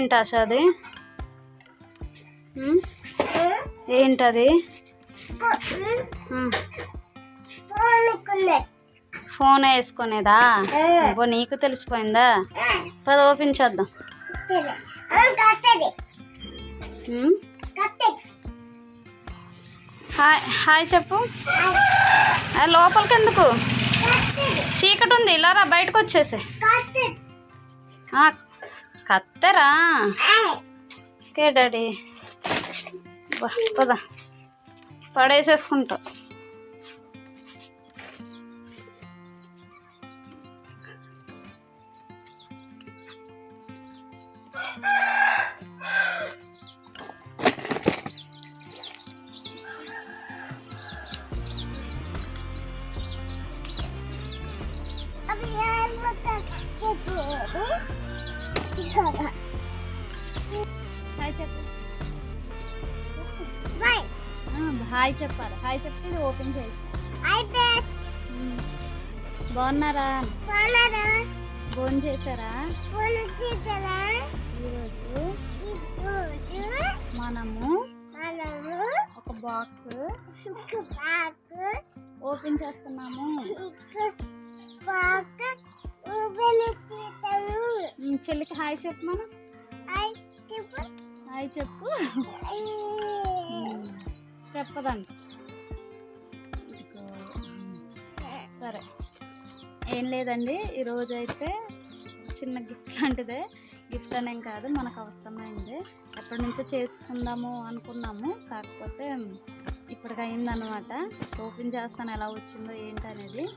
ఏంటి ఆశ అది? ఏంటది? ఫోన్ వేసుకునేదా? అబ్బో నీకు తెలిసిపోయిందా? పద ఓపెన్ చేద్దాం. హాయ్ హాయ్ చెప్పు. లోపలికి ఎందుకు చీకటి ఉంది ఇలా రా బయటకు వచ్చేసి. కత్తెరా ఓకే డాడీ బా, పద పడేసేసుకుంటా చెప్పాలి. హాయ్ చెప్తే ఇది ఓపెన్ చేసి బాగున్నారా? ఫోన్ చేశారా? ఈరోజు మనము ఒక బాక్స్ ఓపెన్ చేస్తున్నాము. చెల్లికి హాయ్ చెప్పు మనం. హాయ్ చెప్పు. చెప్పదండి. సరే. ఏం లేదండి ఈరోజు అయితే చిన్న గిఫ్ట్ లాంటిదే. గిఫ్ట్ అనేం కాదు మనకు అవసరమైంది. ఎప్పటి నుంచో చేసుకుందాము అనుకున్నాము. కాకపోతే ఇప్పటికి అయిందనమాట ఓపెన్ చేస్తాను ఎలా వచ్చిందో ఏంటనేది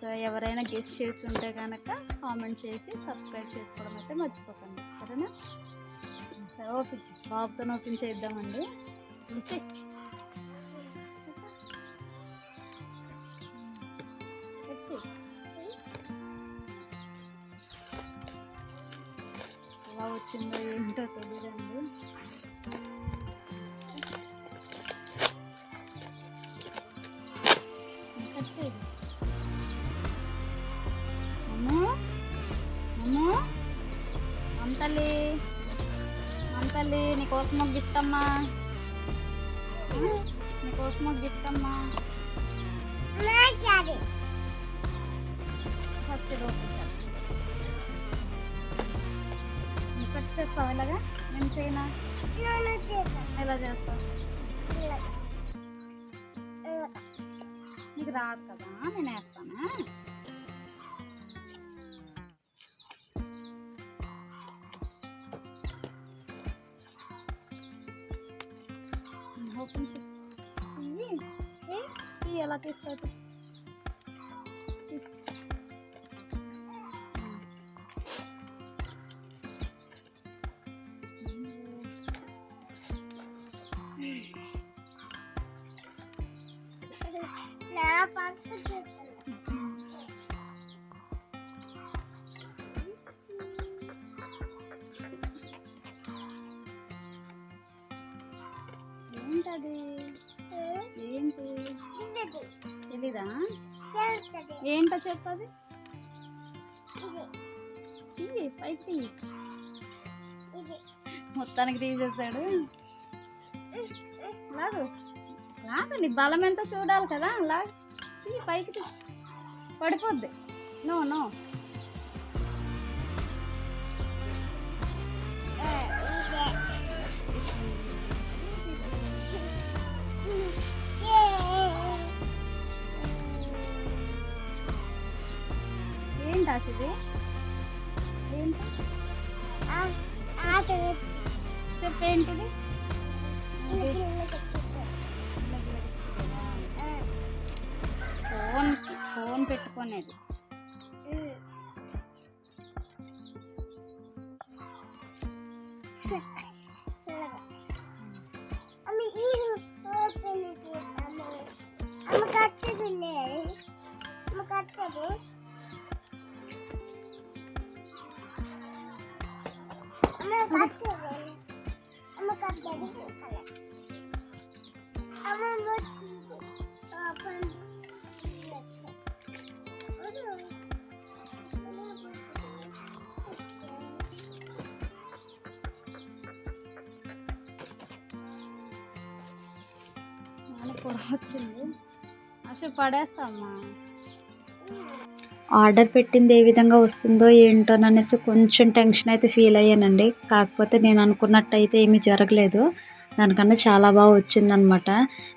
సో ఎవరైనా గెస్ట్ చేసి ఉంటే కనుక కామెంట్ చేసి సబ్స్క్రైబ్ చేసుకోవడం అయితే మర్చిపోకండి. సరేనా? సరే ఓపెన్ బాబుతో ఓపెన్ చేద్దామండి. వచ్చిందో ఏంటో తెలియదండి అంతలే అంతలే నీకోసం ఒక గిఫ్ట్ అమ్మా. నీకోసం ఒక గిఫ్ట్ అమ్మా. ఫస్ట్ ఓపెన్ నువ్వు చేస్తావు ఇలాగా? నేను చేయనా? ఎలా చేస్తావు? నీకు రాదు కదా నేను వేస్తానా? ఓపెన్ ఎలా తీసుకోవచ్చు ఏంటది? ఏంటి? తెలీదా ఏంటో చెప్పది పైకి. మొత్తానికి తీసేసాడు. రాదు లాగు నీ బలం ఎంతో చూడాలి కదా అలా పైకి పడిపోద్ది. No no. ఏంటి చెప్పేంటిది ఓన్ పెట్టుకునేది అమ్మ gonna అమ్మ it. అసలు పడేస్తామ్మా. ఆర్డర్ పెట్టింది ఏ విధంగా వస్తుందో ఏంటో అనేసి కొంచెం టెన్షన్ అయితే ఫీల్ అయ్యానండి. కాకపోతే నేను అనుకున్నట్టు అయితే ఏమీ జరగలేదు. దానికన్నా చాలా బాగా వచ్చిందనమాట.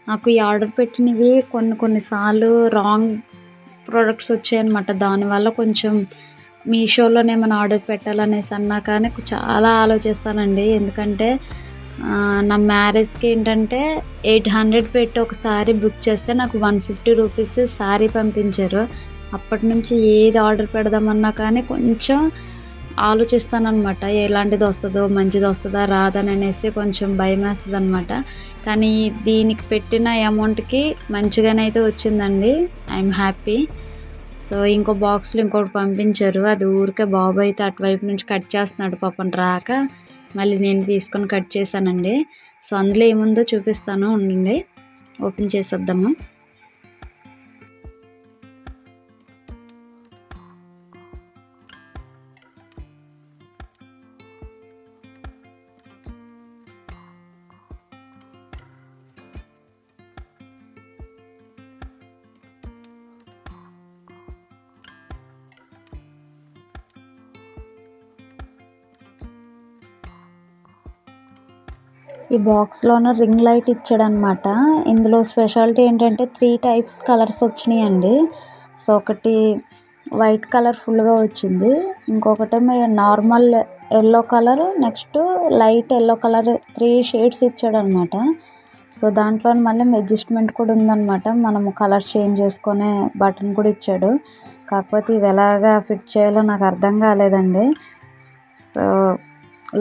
నాకు ఈ ఆర్డర్ పెట్టినవి కొన్ని కొన్నిసార్లు రాంగ్ ప్రోడక్ట్స్ వచ్చాయన్నమాట దానివల్ల కొంచెం మీషోలోనే ఏమైనా ఆర్డర్ పెట్టాలనేసి అన్నా కానీ చాలా ఆలోచిస్తానండి. ఎందుకంటే నా మ్యారేజ్కి ఏంటంటే ఎయిట్ హండ్రెడ్ పెట్టి ఒక శారీ బుక్ చేస్తే నాకు వన్ ఫిఫ్టీ రూపీస్ శారీ పంపించారు. అప్పటి నుంచి ఏది ఆర్డర్ పెడదామన్నా కానీ కొంచెం ఆలోచిస్తానమాట ఎలాంటిది వస్తుందో మంచిది వస్తుందా రాదని అనేసి కొంచెం భయం వేస్తుంది అనమాట కానీ దీనికి పెట్టిన అమౌంట్కి మంచిగానే అయితే వచ్చిందండి. ఐఎమ్ హ్యాపీ సో ఇంకో బాక్స్లో ఇంకోటి పంపించారు. అది ఊరికే బాబు అయితే అటువైపు నుంచి కట్ చేస్తున్నాడు పాపం రాక. మళ్ళీ నేను తీసుకొని కట్ చేశానండి. సో అందులో ఏముందో చూపిస్తాను. ఉండండి. ఓపెన్ చేసేద్దాము. ఈ బాక్స్లోన రింగ్ లైట్ ఇచ్చాడనమాట ఇందులో స్పెషాలిటీ ఏంటంటే త్రీ టైప్స్ కలర్స్ వచ్చినాయండి. సో ఒకటి వైట్ కలర్ ఫుల్గా వచ్చింది. ఇంకొకటేమో normal yellow colour next light yellow colour three shades ఇచ్చాడనమాట సో దాంట్లో మళ్ళీ అడ్జస్ట్మెంట్ కూడా ఉందన్నమాట. మనము కలర్ చేంజ్ చేసుకునే బటన్ కూడా ఇచ్చాడు. కాకపోతే ఇవి ఎలాగా ఫిట్ చేయాలో నాకు అర్థం కాలేదండి. సో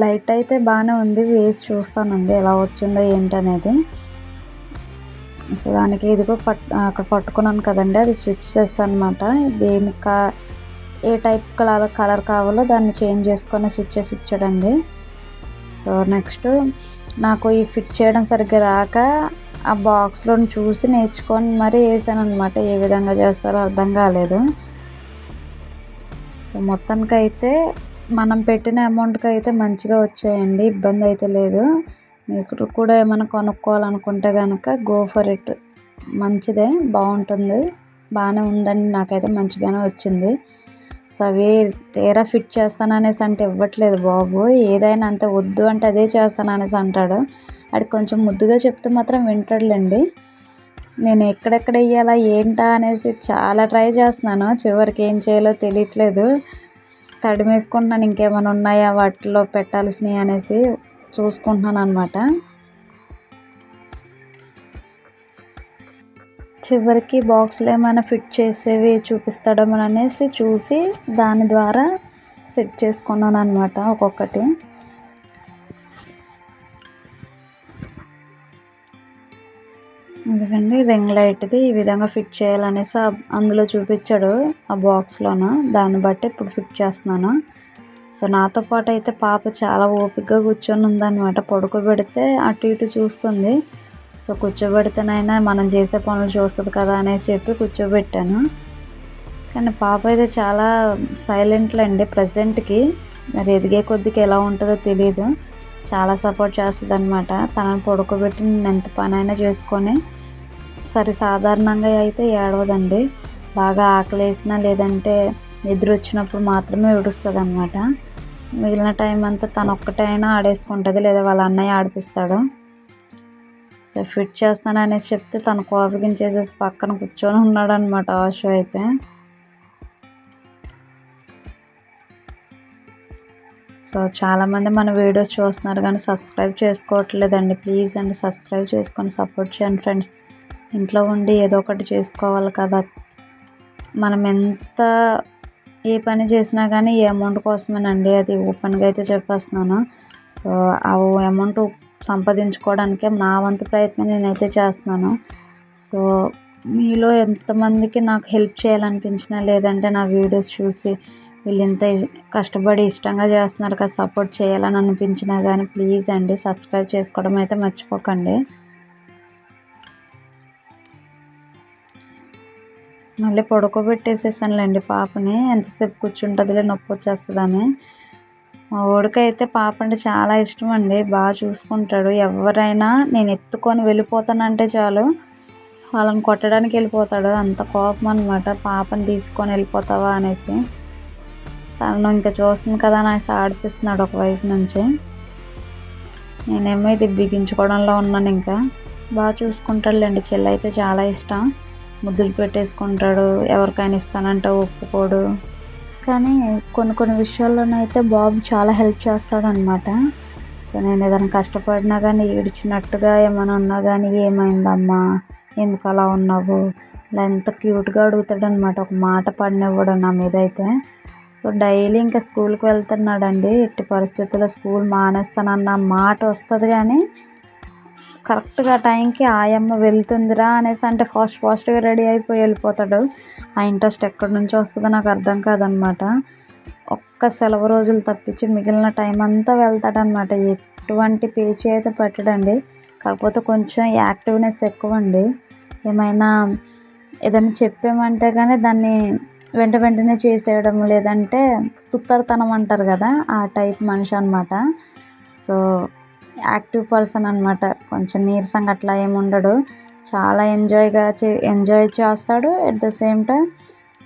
లైట్ అయితే బాగానే ఉంది వేసి చూస్తానండి ఎలా వచ్చిందో ఏంటనేది. సో దానికి ఇదిగో పట్ అక్కడ పట్టుకున్నాను కదండి అది స్విచ్చెస్ అనమాట దేనికి ఏ టైప్ కలర్ కలర్ కావాలో దాన్ని చేంజ్ చేసుకొని స్విచ్చెస్ ఇచ్చాడండి. సో నెక్స్ట్ నాకు ఈ ఫిట్ చేయడం సరిగ్గా రాక ఆ బాక్స్లో చూసి నేర్చుకొని మరీ వేసాను అనమాట ఏ విధంగా చేస్తారో అర్థం కాలేదు. సో మొత్తానికైతే మనం పెట్టిన అమౌంట్కి అయితే మంచిగా వచ్చాయండి. ఇబ్బంది అయితే లేదు. మీకు కూడా ఏమైనా కొనుక్కోవాలనుకుంటే కనుక గో ఫర్ ఇట్ మంచిదే బాగుంటుంది. బాగానే ఉందని నాకైతే మంచిగానే వచ్చింది. సవి తీరా ఫిట్ చేస్తాను అనేసి అంటే ఇవ్వట్లేదు బాబు. ఏదైనా అంత వద్దు అంటే అదే చేస్తాను అనేసి అంటాడు. అది కొంచెం ముద్దుగా చెప్తే మాత్రం వింటాడులేండి. నేను ఎక్కడెక్కడ వేయాలా ఏంటా అనేసి చాలా ట్రై చేస్తున్నాను. చివరికి ఏం చేయాలో తెలియట్లేదు. తడిమేసుకుంటున్నాను ఇంకేమైనా ఉన్నాయా వాటిలో పెట్టాల్సినవి అనేసి చూసుకుంటున్నాను అనమాట చివరికి బాక్స్లో ఏమైనా ఫిట్ చేసేవి చూపిస్తాడేమో అనేసి చూసి దాని ద్వారా సెట్ చేసుకున్నాను అనమాట ఒక్కొక్కటి. ఎందుకంటే రింగ్ లైట్ది ఈ విధంగా ఫిట్ చేయాలనేసి అందులో చూపించాడు ఆ బాక్స్లోన దాన్ని బట్టి ఇప్పుడు ఫిట్ చేస్తున్నాను. సో నాతో పాటు అయితే పాప చాలా ఓపికగా కూర్చొని ఉందన్నమాట. పడుకోబెడితే అటు ఇటు చూస్తుంది. సో కూర్చోబెడితేనైనా మనం చేసే పనులు చూస్తుంది కదా అనేసి చెప్పి కూర్చోబెట్టాను. కానీ పాప అయితే చాలా సైలెంట్లో అండి ప్రజెంట్కి మరి ఎదిగే కొద్దికి ఎలా ఉంటుందో తెలియదు చాలా సపోర్ట్ చేస్తుంది అనమాట తనని పడుకోబెట్టి నేను ఎంత పనైనా చేసుకొని సరే సాధారణంగా అయితే ఏడవదండి. బాగా ఆకలేసినా లేదంటే నిద్ర వచ్చినప్పుడు మాత్రమే ఏడుస్తుంది అనమాట మిగిలిన టైం అంతా తను ఒక్కటైనా ఆడేసుకుంటుంది లేదా వాళ్ళ అన్నయ్య ఆడిపిస్తాడు. సో ఫిట్ చేస్తాను అనేసి చెప్తే తను కోపగించేసేసి పక్కన కూర్చొని ఉన్నాడు అనమాట ఆశు అయితే. సో చాలామంది మన వీడియోస్ చూస్తున్నారు కానీ సబ్స్క్రైబ్ చేసుకోవట్లేదండి. ప్లీజ్ అండి సబ్స్క్రైబ్ చేసుకొని సపోర్ట్ చేయండి ఫ్రెండ్స్. ఇంట్లో ఉండి ఏదో ఒకటి చేసుకోవాలి కదా. మనం ఎంత ఏ పని చేసినా కానీ ఈ అమౌంట్ కోసమేనండి. అది ఓపెన్గా అయితే చెప్పేస్తున్నాను. సో ఆ అమౌంట్ సంపాదించుకోవడానికే నా వంతు ప్రయత్నం నేనైతే చేస్తున్నాను. సో మీలో ఎంతమందికి నాకు హెల్ప్ చేయాలనిపించినా లేదంటే నా వీడియోస్ చూసి వీళ్ళు ఇంత కష్టపడి ఇష్టంగా చేస్తున్నారు కదా సపోర్ట్ చేయాలని అనిపించినా కానీ ప్లీజ్ అండి సబ్స్క్రైబ్ చేసుకోవడం అయితే మర్చిపోకండి. మళ్ళీ పడుకోబెట్టేసేసానులేండి పాపని. ఎంతసేపు కూర్చుంటుందిలే నొప్పి వచ్చేస్తుందని. మా వాడికైతే పాప అంటే చాలా ఇష్టం అండి బాగా చూసుకుంటాడు. ఎవరైనా నేను ఎత్తుకొని వెళ్ళిపోతానంటే చాలు. వాళ్ళని కొట్టడానికి వెళ్ళిపోతాడు. అంత కోపం అనమాట పాపని తీసుకొని వెళ్ళిపోతావా అనేసి. తను ఇంకా చూస్తుంది కదా అనేసి ఆడిపిస్తున్నాడు ఒకవైపు నుంచి. నేనేమో ఇది బిగించుకోవడంలో ఉన్నాను ఇంకా. బాగా చూసుకుంటాడులేండి. చెల్లి అయితే చాలా ఇష్టం. ముద్దులు పెట్టేసుకుంటాడు ఎవరికైనా ఇస్తానంటే ఒప్పుకోడు. కానీ కొన్ని కొన్ని విషయాల్లోనైతే బాబు చాలా హెల్ప్ చేస్తాడు అనమాట సో నేను ఏదైనా కష్టపడినా కానీ ఏడిచినట్టుగా ఏమైనా ఉన్నా కానీ ఏమైందమ్మా? ఎందుకు అలా ఉన్నావు? ఇలా ఎంత క్యూట్గా అడుగుతాడనమాట ఒక మాట పడినివ్వడు నా మీద అయితే సో డైలీ ఇంకా స్కూల్కి వెళ్తున్నాడండి. ఎట్టి పరిస్థితుల్లో స్కూల్ మానేస్తానన్న మాట వస్తుంది కానీ కరెక్ట్గా టైంకి ఆయమ్మ వెళ్తుందిరా అనేసి అంటే ఫాస్ట్ ఫాస్ట్గా రెడీ అయిపోయి వెళ్ళిపోతాడు. ఆ ఇంట్రెస్ట్ ఎక్కడి నుంచి వస్తుందో నాకు అర్థం కాదనమాట. ఒక్క సెలవు రోజులు తప్పించి మిగిలిన టైం అంతా వెళ్తాడనమాట. ఎటువంటి పేచీ అయితే పెట్టడండి. కాకపోతే కొంచెం యాక్టివ్నెస్ ఎక్కువ అండి ఏమైనా ఏదైనా చెప్పామంటే కానీ దాన్ని వెంట వెంటనే చేసేయడం లేదంటే తుత్తరతనం అంటారు కదా ఆ టైప్ మనిషి అనమాట సో యాక్టివ్ పర్సన్ అనమాట కొంచెం నీరసంగా అట్లా ఏమి ఉండడు. చాలా ఎంజాయ్గా చే ఎంజాయ్ చేస్తాడు. At the same time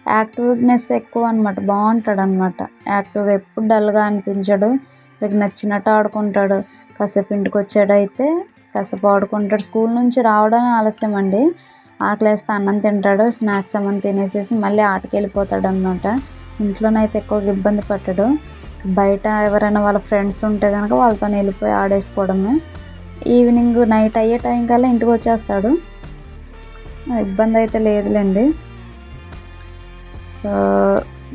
activeness ఎక్కువ అనమాట బాగుంటాడు అనమాట యాక్టివ్గా ఎప్పుడు డల్గా అనిపించడు. మీకు నచ్చినట్టు ఆడుకుంటాడు. కాసేపు ఇంటికి వచ్చాడైతే కాసేపు ఆడుకుంటాడు. స్కూల్ నుంచి రావడం ఆలస్యం అండి. ఆకలేస్తే అన్నం తింటాడు. స్నాక్స్ ఏమైనా తినేసేసి మళ్ళీ ఆటకి వెళ్ళిపోతాడు అనమాట ఇంట్లోనైతే ఎక్కువగా ఇబ్బంది పట్టడు. బయట ఎవరైనా వాళ్ళ ఫ్రెండ్స్ ఉంటే కనుక వాళ్ళతో వెళ్ళిపోయి ఆడేసుకోవడమే. ఈవినింగ్ నైట్ అయ్యే టైం కల్లా ఇంటికి వచ్చేస్తాడు. ఇబ్బంది అయితే లేదులేండి. సో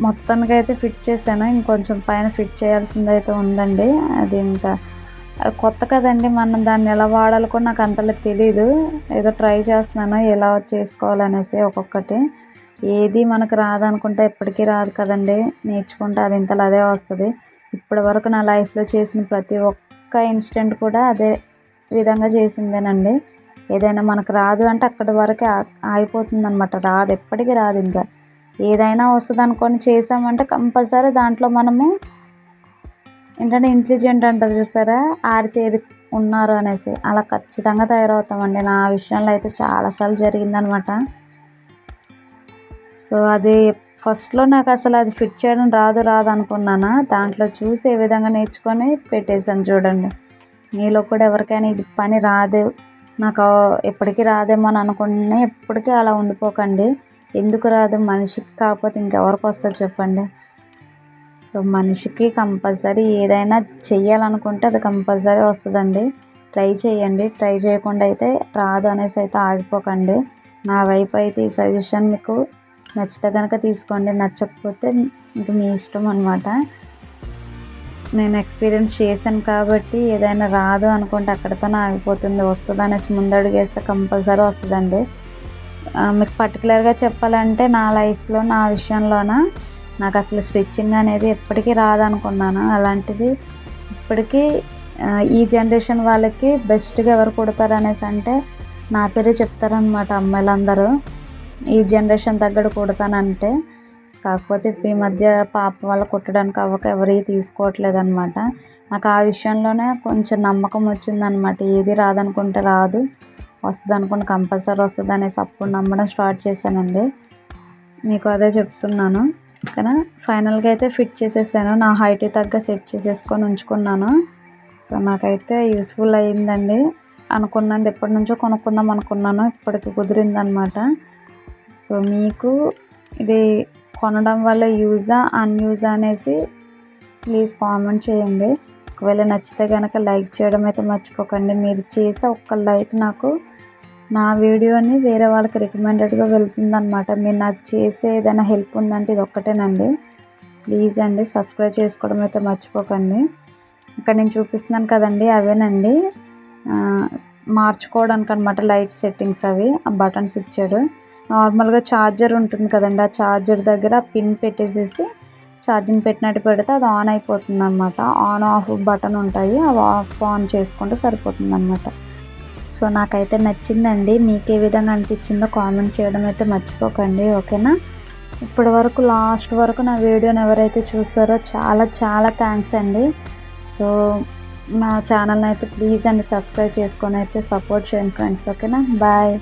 మొత్తానికి అయితే ఫిట్ చేశాను. ఇంకొంచెం పైన ఫిట్ చేయాల్సింది అయితే ఉందండి. అది ఇంకా కొత్త కదండి మనం దాన్ని ఎలా వాడాలో కూడా నాకు అంతలా తెలీదు. ఏదో ట్రై చేస్తున్నాను ఎలా చేసుకోవాలనేసి ఒక్కొక్కటి. ఏది మనకు రాదనుకుంటే ఎప్పటికీ రాదు కదండి. నేర్చుకుంటే అది ఇంతలో అదే వస్తుంది. ఇప్పటి వరకు నా లైఫ్లో చేసిన ప్రతి ఒక్క ఇన్సిడెంట్ కూడా అదే విధంగా చేసిందేనండి. ఏదైనా మనకు రాదు అంటే అక్కడి వరకే ఆగిపోతుంది అనమాట రాదు ఎప్పటికీ రాదు ఇంకా. ఏదైనా వస్తుంది అనుకొని చేసామంటే కంపల్సరీ దాంట్లో మనము ఏంటంటే ఇంటెలిజెంట్ అంటారు చూసారా? ఆరితేరి ఉన్నారు అనేసి. అలా ఖచ్చితంగా తయారవుతామండి. నా విషయంలో అయితే చాలాసార్లు జరిగిందనమాట. సో అది ఫస్ట్లో నాకు అసలు అది ఫిట్ చేయడం రాదు రాదు అనుకున్నాను. దాంట్లో చూసి ఏ విధంగా నేర్చుకొని పెట్టేశాను చూడండి. మీలో కూడా ఎవరికైనా ఇది పని రాదు నాకు ఎప్పటికీ రాదేమో అని అనుకుని ఎప్పటికీ అలా ఉండిపోకండి. ఎందుకు రాదు? మనిషికి కాకపోతే ఇంకెవరికి వస్తుంది చెప్పండి. సో మనిషికి కంపల్సరీ ఏదైనా చెయ్యాలనుకుంటే అది కంపల్సరీ వస్తుందండి. ట్రై చేయండి. ట్రై చేయకుండా అయితే రాదు అనేసి అయితే ఆగిపోకండి. నా వైపు అయితే ఈ సజెషన్ మీకు నచ్చితే కనుక తీసుకోండి నచ్చకపోతే ఇంక మీ ఇష్టం అనమాట నేను ఎక్స్పీరియన్స్ చేశాను కాబట్టి ఏదైనా రాదు అనుకుంటే అక్కడితోనే ఆగిపోతుంది. వస్తుంది అనేసి ముందడుగు వేస్తే కంపల్సరీ వస్తుందండి. మీకు పర్టికులర్గా చెప్పాలంటే నా లైఫ్లో నా విషయంలోన నాకు అసలు స్టిచ్చింగ్ అనేది ఎప్పటికీ రాదనుకున్నాను. అలాంటిది ఇప్పటికీ ఈ జనరేషన్ వాళ్ళకి బెస్ట్గా ఎవరు కుడతారు అనేసి అంటే నా పేరే చెప్తారనమాట అమ్మాయిలందరూ. ఈ జనరేషన్ తగ్గట్టు కుడతానంటే కాకపోతే ఈ మధ్య పాప వాళ్ళు కుట్టడానికి అవ్వక ఎవరి తీసుకోవట్లేదు అనమాట నాకు ఆ విషయంలోనే కొంచెం నమ్మకం వచ్చిందనమాట ఏది రాదనుకుంటే రాదు. వస్తుంది అనుకుంటే కంపల్సరీ వస్తుంది అనేసి అప్పుడు నమ్మడం స్టార్ట్ చేశానండి. మీకు అదే చెప్తున్నాను. కానీ ఫైనల్గా అయితే ఫిట్ చేసేసాను. నా హైట్ తగ్గ సెట్ చేసేసుకొని ఉంచుకున్నాను. సో నాకైతే యూస్ఫుల్ అయ్యిందండి. అనుకున్నది ఎప్పటి నుంచో కొనుక్కుందాం అనుకున్నాను. ఇప్పటికి కుదిరిందనమాట సో మీకు ఇది కొనడం వల్ల యూజా అన్యూజా అనేసి ప్లీజ్ కామెంట్ చేయండి. ఒకవేళ నచ్చితే కనుక లైక్ చేయడం అయితే మర్చిపోకండి. మీరు చేసే ఒక్క లైక్ నాకు నా వీడియోని వేరే వాళ్ళకి రికమెండెడ్గా వెళ్తుందనమాట మీరు నాకు చేసే ఏదైనా హెల్ప్ ఉందంటే ఇది ఒక్కటేనండి. ప్లీజ్ అండి సబ్స్క్రైబ్ చేసుకోవడం అయితే మర్చిపోకండి. ఇక్కడ నేను చూపిస్తున్నాను కదండి అవేనండి. మార్చుకోవడానికి అనమాట లైట్ సెట్టింగ్స్ అవి. ఆ బటన్స్ ఇచ్చాడు. నార్మల్గా ఛార్జర్ ఉంటుంది కదండి ఆ ఛార్జర్ దగ్గర పిన్ పెట్టేసేసి ఛార్జింగ్ పెట్టినట్టు పెడితే అది ఆన్ అయిపోతుంది అనమాట ఆన్ ఆఫ్ బటన్ ఉంటాయి అవి ఆఫ్ ఆన్ చేసుకుంటే సరిపోతుంది అనమాట సో నాకైతే నచ్చిందండి. మీకు ఏ విధంగా అనిపించిందో కామెంట్ చేయడం అయితే మర్చిపోకండి ఓకేనా? ఇప్పటి వరకు లాస్ట్ వరకు నా వీడియోని ఎవరైతే చూస్తారో చాలా చాలా థ్యాంక్స్ అండి. సో నా ఛానల్ని అయితే ప్లీజ్ అండి సబ్స్క్రైబ్ చేసుకొని అయితే సపోర్ట్ చేయండి ఫ్రెండ్స్ ఓకేనా? బాయ్.